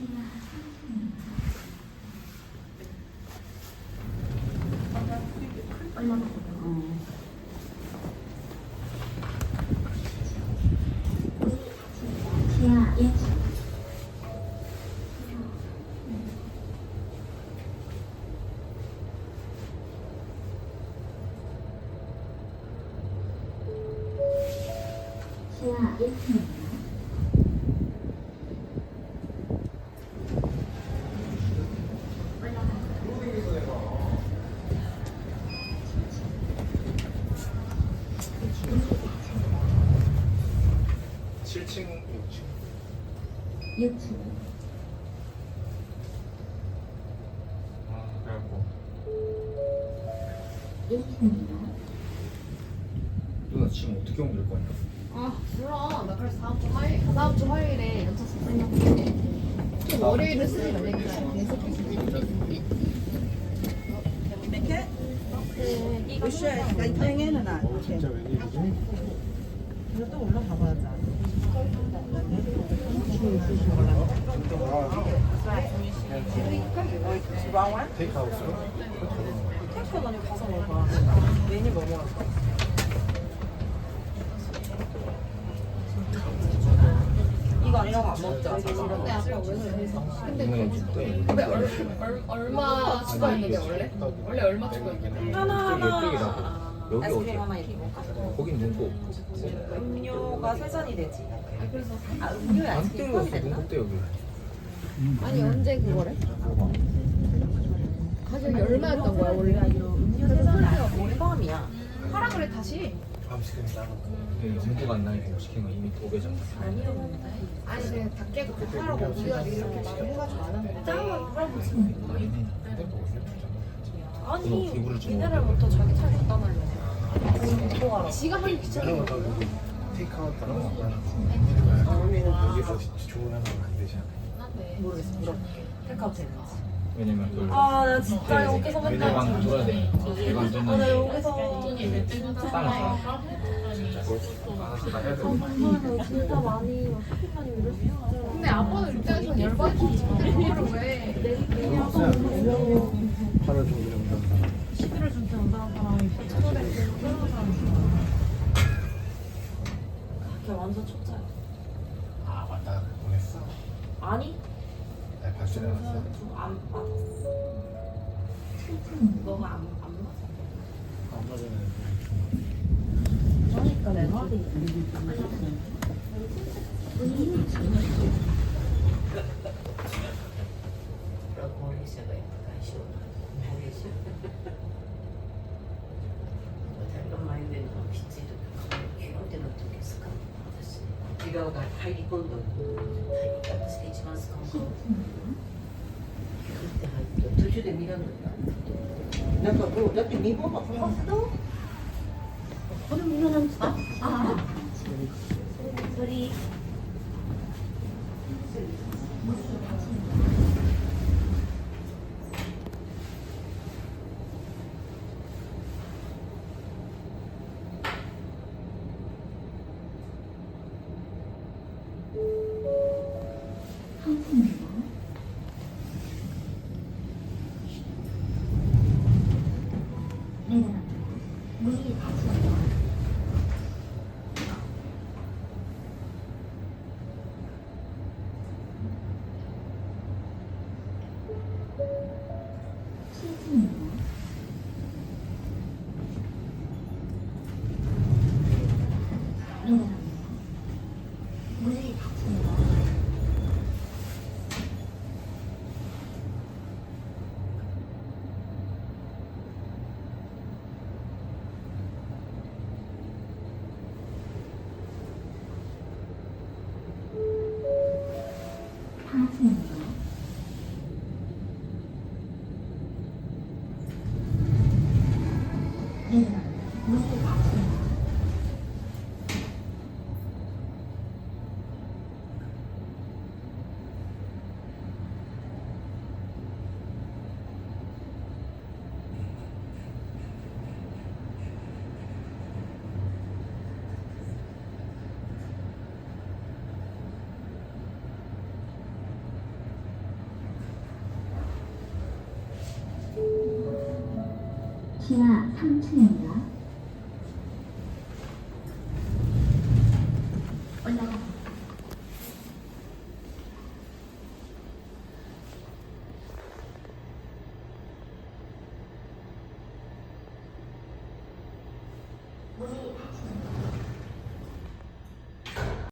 지하 1층 지하 1층입니다. 칠층 6층 6층 아 그래갖고 1층입니다. 누나 지금 어떻게 옮길 거냐? 아 몰라 나 그래서 다음 주 화요일 다음 주 화요일에 연차 쓰려고 좀 월요일을 쓰지 말래니까 계속 Bữa cái cái nghe là nào? 진짜 웬일이지? 이거 또 올라가 봐야지. 테이크아웃으로? 택시 다니 가서 먹어. 메뉴 뭐 먹을까? 이거 아니라고 안 먹자. 근데 아까 왜 그래 근데 이거는 죽대 근데 얼, 얼, 얼마 추가했는데 원래? 원래 얼마 추가했는데? 하나 하나. 여기 아이스크림 어디야? 하나 이렇게 먹을까? 거긴 눈곱 음료가 세 잔이 되지. 그래서 아 음료에 안 아이스크림 포함이 뜯었어 됐나? 눈곱대 여기 아니 언제 그거래? 가격이 얼마였던 거야 원래? 음료 세 잔이 아이스크림 포함이야. 하라 그래 다시 네, 엄두가 안 나니까 시킨 거 이미 아니요. 아니 근데 다 깨고 하라고 우리가 이렇게 막 해가지고 안 하는 거지 아니 미네랄부터 자기 차에 갖다 놔려. 지가 하기 귀찮은 거 테이크아웃 하는 거 여기서 좋은 하면 안 되지 않아? 모르겠어. 물어볼게. 택하고 되는지. 왜냐면 그 아, 나 진짜 여기서 맨날. 외대방 뚫어야 돼 외대방 아, 나 뚫는데 여기서. 진짜 해야 돼 아, 진짜 많이, 많이 울었어. 근데 아빠는 입장에서 열받지 이거를 왜 팔을 좀 이런 거 전달한 사람이 차돌에 새로운 사람이 걔 완전 초짜야. 아 맞다 보냈어 아니? 나 봤지 않았어 안 받았어. 너가 안, 안 받았어. 안 맞으면 그러니까 내 말이. 한층입니다. きついとかってなっすか私側が入り込ん一番って入って途中で見らんのなんかうだって日本はこのこれんですかああ Mm-hmm. 내려 갑니다.